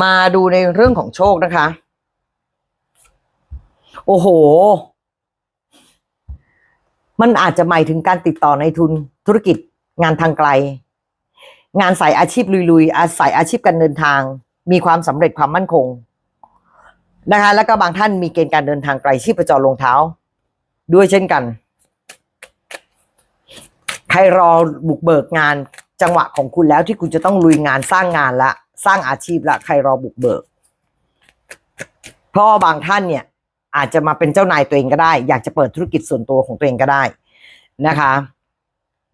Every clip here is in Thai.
มาดูในเรื่องของโชคนะคะ โอ้โห มันอาจจะหมายถึงการติดต่อในทุนธุรกิจงานทางไกล งานสายอาชีพลุยๆ อาศัยอาชีพการเดินทาง มีความสำเร็จความมั่นคงนะคะ แล้วก็บางท่านมีเกณฑ์การเดินทางไกลชีพประจรลงเท้า ด้วยเช่นกัน ใครรอบุกเบิกงาน จังหวะของคุณแล้วที่คุณจะต้องลุยงานสร้างงานละ สร้างอาชีพละใครรอบุกเบิก เพราะบางท่านเนี่ย อาจจะมาเป็นเจ้านายตัวเองก็ได้ อยากจะเปิดธุรกิจส่วนตัวของตัวเองก็ได้นะคะ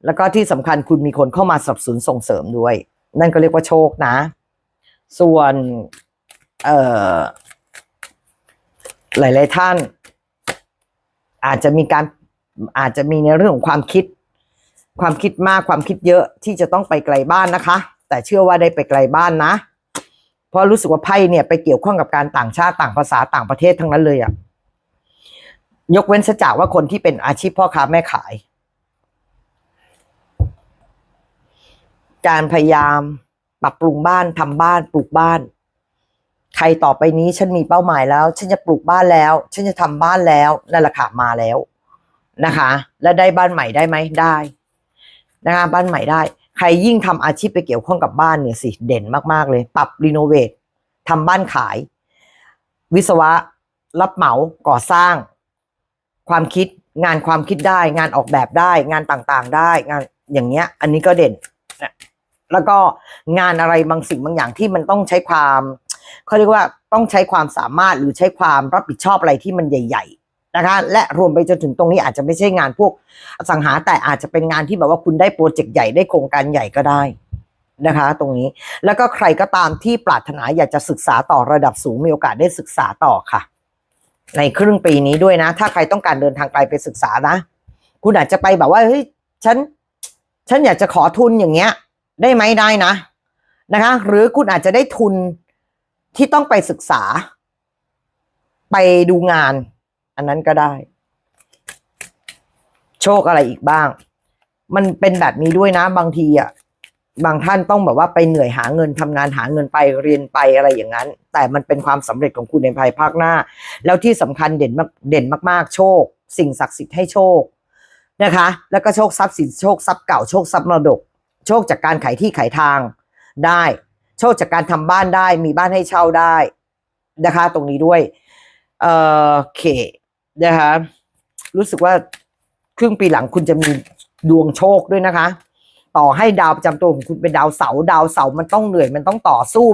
แล้วก็ที่สำคัญคุณมีคนเข้ามาสนับสนุนส่งเสริมด้วย นั่นก็เรียกว่าโชคนะ ส่วนเอ่อหลาย ๆ ท่าน อาจจะมีการอาจจะมีในเรื่องของความคิด ความคิดมากความคิดเยอะที่จะต้องไปไกลบ้านนะคะ แต่เชื่อว่าได้ไปไกลบ้านนะ เพราะรู้สึกว่าไพ่เนี่ยไปเกี่ยวข้องกับการต่างชาติต่างภาษาต่างประเทศทั้งนั้นเลยอะยกเว้นซะจากว่าคนที่เป็นอาชีพพ่อค้าแม่ขาย การพยายามปรับปรุงบ้านทำบ้านปลูกบ้าน ใครต่อไปนี้ฉันมีเป้าหมายแล้ว ฉันจะปลูกบ้านแล้ว ฉันจะทำบ้านแล้วนั่นแหละค่ะมาแล้วนะคะ แล้วได้บ้านใหม่ได้ไหมได้ นะคะบ้านใหม่ได้ ใครยิ่งทำอาชีพไปเกี่ยวข้องกับบ้านเนี่ยสิเด่นมากๆเลย ปรับรีโนเวททำบ้านขาย วิศวะ รับเหมาก่อสร้าง ความคิดงานความคิดได้ งานออกแบบได้ งานต่างๆได้ งานอย่างเงี้ย อันนี้ก็เด่นนะแล้วก็งานอะไรบางสิ่งบางอย่างที่มันต้องใช้ความเขาเรียกว่าต้องใช้ความสามารถหรือใช้ความรับผิดชอบอะไรที่มันใหญ่ ๆ นะคะ และรวมไปจนถึงตรงนี้อาจจะไม่ใช่งานพวกสังหาแต่อาจจะเป็นงานที่แบบว่าคุณได้โปรเจกต์ใหญ่ได้โครงการใหญ่ก็ได้นะคะ ตรงนี้แล้วก็ใครก็ตามที่ปรารถนาอยากจะศึกษาต่อระดับสูงมีโอกาสได้ศึกษาต่อค่ะ ในครึ่งปีนี้ด้วยนะ ถ้าใครต้องการเดินทางไกลไปศึกษานะ คุณอาจจะไปแบบว่าเฮ้ยฉัน ฉันอยากจะขอทุนอย่างเงี้ย ได้ไหมได้นะนะคะ หรือคุณอาจจะได้ทุนที่ต้องไปศึกษา ไปดูงาน อันนั้นก็ได้ โชคอะไรอีกบ้าง มันเป็นแบบนี้ด้วยนะ บางทีอะบางท่านต้องแบบว่าไปเหนื่อยหาเงินทำงานหาเงินไปเรียนไปอะไรอย่างนั้น แต่มันเป็นความสำเร็จของคุณในภายภาคหน้า แล้วที่สำคัญเด่นมากเด่นมากๆ โชค สิ่งศักดิ์สิทธิ์ให้โชคนะคะ แล้วก็โชคทรัพย์สินโชคทรัพย์เก่าโชคทรัพย์มรดก โชคจากการขายที่ขายทางได้ โชคจากการทำบ้านได้ มีบ้านให้เช่าได้นะคะ ตรงนี้ด้วยเออโอเค นะคะรู้สึกว่าครึ่งปีหลังคุณจะมีดวงโชคด้วยนะคะ ต่อให้ดาวประจำตัวของคุณเป็นดาวเสาร์ดาวเสาร์มันต้องเหนื่อยมันต้องต่อสู้